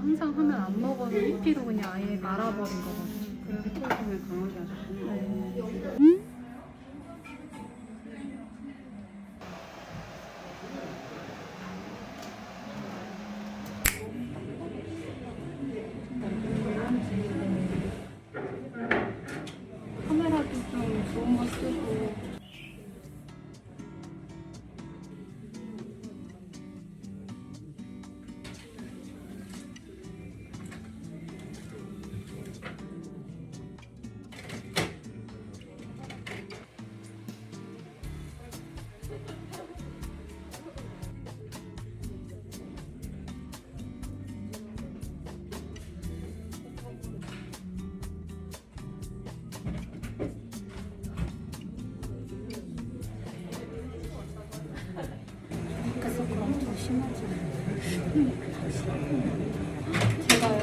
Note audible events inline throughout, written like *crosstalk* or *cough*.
항상 하면 안 먹어서 피피도 그냥 아예 말아버린 거거든요. 그래서 털성을 강하게 하셨군요. 네. 카 제가요?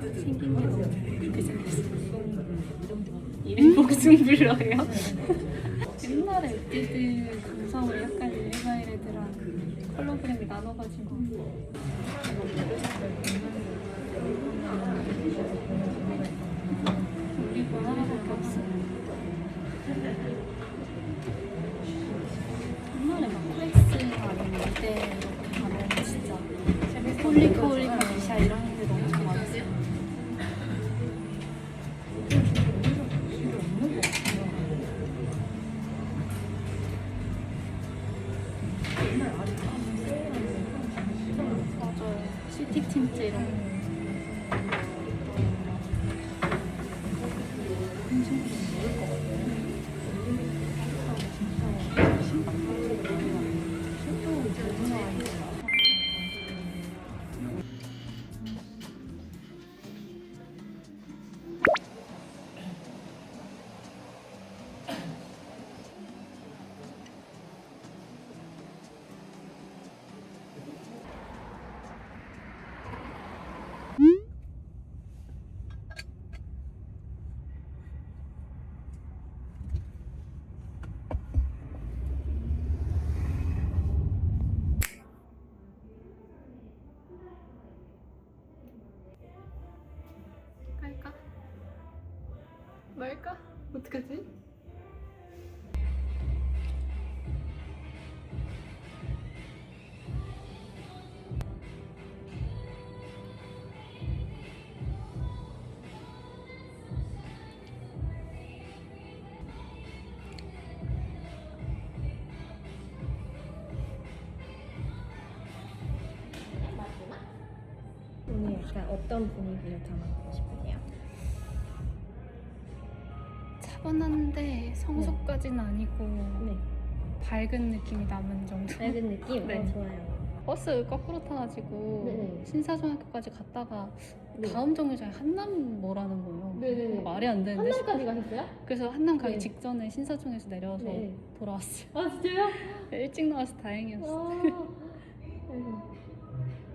생긴 게 너무 그렇게 생겼어 이름 복숭블러예요? 옛날에 에뛰드 감성으로 약간 리바이레드랑 컬러그램이 나눠가지고 시티 틴트 이런 거 어떡하지? 어떤 분위기를 담아보고 싶으세요? 차분한데 성수까지는 아니고 네. 밝은 느낌이 남은 정도 밝은 느낌? *laughs* 네. 어, 좋아요. 버스 거꾸로 타가지고 네네. 신사중학교까지 갔다가 네. 다음 정류장에 한남 뭐라는 거예요 네네네. 말이 안 되는데 한남까지 가셨어요? 그래서 한남 가기 네. 직전에 신사중에서 내려서 네. 돌아왔어요 아 진짜요? *laughs* 일찍 나와서 다행이었어요. *laughs*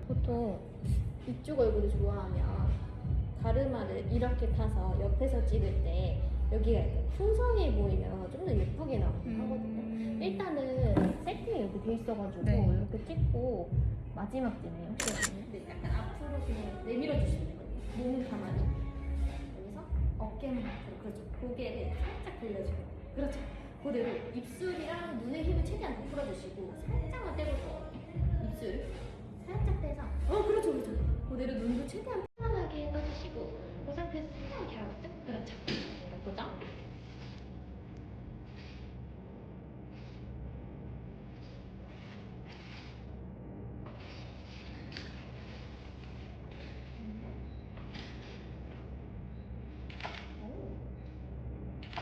보통 이쪽 얼굴을 좋아하면 다르마를 이렇게 타서 옆에서 찍을 때 여기가 풍성해 보이면 좀 더 예쁘게 나오긴 하거든요. 음, 일단은 세팅이 이렇게 돼 있어가지고 네. 이렇게 찍고 마지막 쯤에 혹시 네, 약간 앞으로 그냥 내밀어 주시면 되거든요. 몸을 가만히 여기서 어깨만 앞으로 그렇죠. 고개를 살짝 돌려주고 그렇죠. 그대로 입술이랑 눈의 힘을 최대한 더 풀어주시고 살짝만 떼고서 입술 살짝 떼서 어 그렇죠 그렇죠. 그대로 눈도 최대한 편안하게 떠주시고 그 상태에서 살짝 이렇게 하고 쓱 그렇죠. 보자. 어?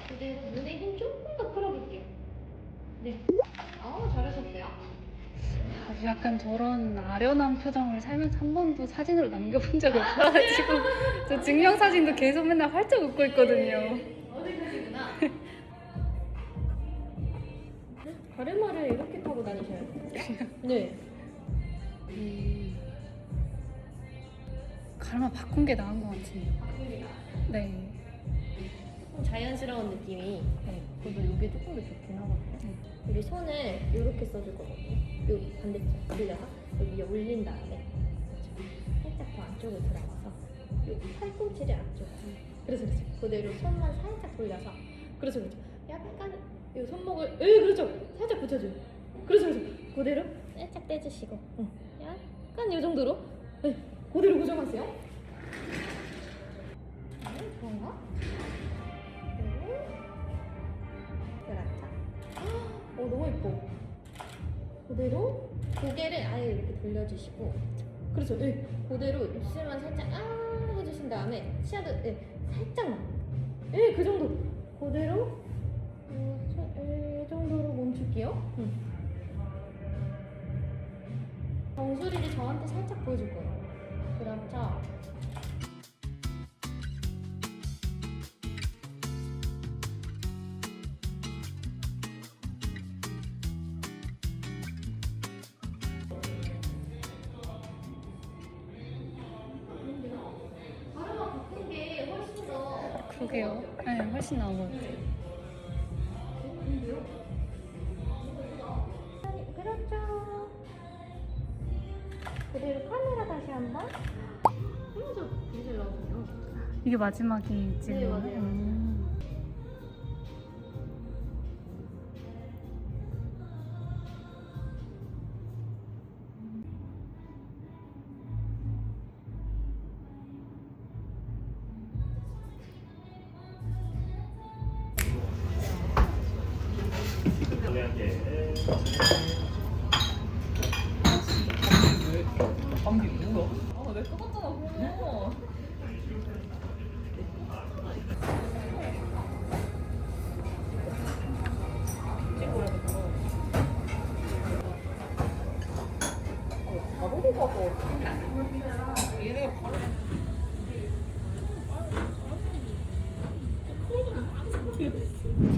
그대로 눈에 힘 조금 더 풀어볼게요. 네. 어, 잘하셨어요. 아주 약간 저런 아련한 표정을 살면서 한 번도 사진으로 남겨본 적이 없어가지고 *laughs* 저 증명사진도 계속 맨날 활짝 웃고 있거든요. *laughs* 어색하시구나. 가르마를 이렇게 타고 다니셔야 돼요. 네. 음, 가르마 바꾼 게 나은 것 같은데요. 네. 자연스러운 느낌이. 네. 그래도 이게 조금 더 좋긴 하거든요. 우리 손을 이렇게 써줄 거거든요. 요 반대쪽 돌려서 여기 올린 다음에 살짝 더 안쪽으로 들어가서 요 팔꿈치를 안쪽으로. 그래서 그렇죠. 그대로 손만 살짝 돌려서. 그래서 그렇죠. 약간 요 손목을, 에 그렇죠. 살짝 붙여줘요. 그래서 그렇죠. 그대로 살짝 떼주시고, 응. 약간 이 정도로, 네. 그대로 고정하세요. 네, 좋은가? 그대로 고개를 아예 이렇게 돌려주시고, 그렇죠. 네. 그대로 입술만 살짝 아 해주신 다음에 치아도 네, 살짝만. 네, 그 정도. 그대로 어, 저- 이 정도로 멈출게요. 응. 정수리를 저한테 살짝 보여줄 거예요. 그렇죠. 그러게요. 네, 훨씬 나은 것 같아요. 그렇죠. 그대로 카메라 다시 한번. 힘좀 되게 나오네요. 음.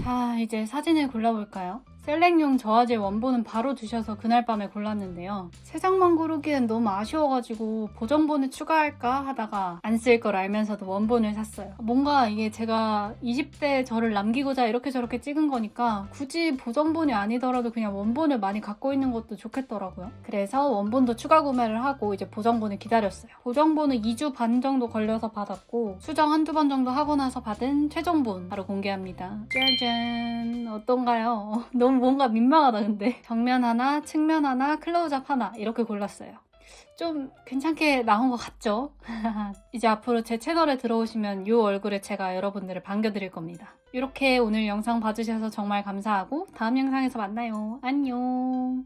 자, 이제 사진을 골라볼까요? 셀렉용 저화질 원본은 바로 주셔서 그날 밤에 골랐는데요. 세 장만 고르기엔 너무 아쉬워가지고 보정본을 추가할까 하다가 안 쓸 걸 알면서도 원본을 샀어요. 뭔가 이게 제가 20대 저를 남기고자 이렇게 저렇게 찍은 거니까 굳이 보정본이 아니더라도 그냥 원본을 많이 갖고 있는 것도 좋겠더라고요. 그래서 원본도 추가 구매를 하고 이제 보정본을 기다렸어요. 보정본은 2주 반 정도 걸려서 받았고 수정 한두 번 정도 하고 나서 받은 최종본 바로 공개합니다. 짜잔 어떤가요? *laughs* 뭔가 민망하다 근데 정면 하나, 측면 하나, 클로즈업 하나 이렇게 골랐어요. 좀 괜찮게 나온 것 같죠? *laughs* 이제 앞으로 제 채널에 들어오시면 이 얼굴에 제가 여러분들을 반겨드릴 겁니다. 이렇게 오늘 영상 봐주셔서 정말 감사하고 다음 영상에서 만나요. 안녕.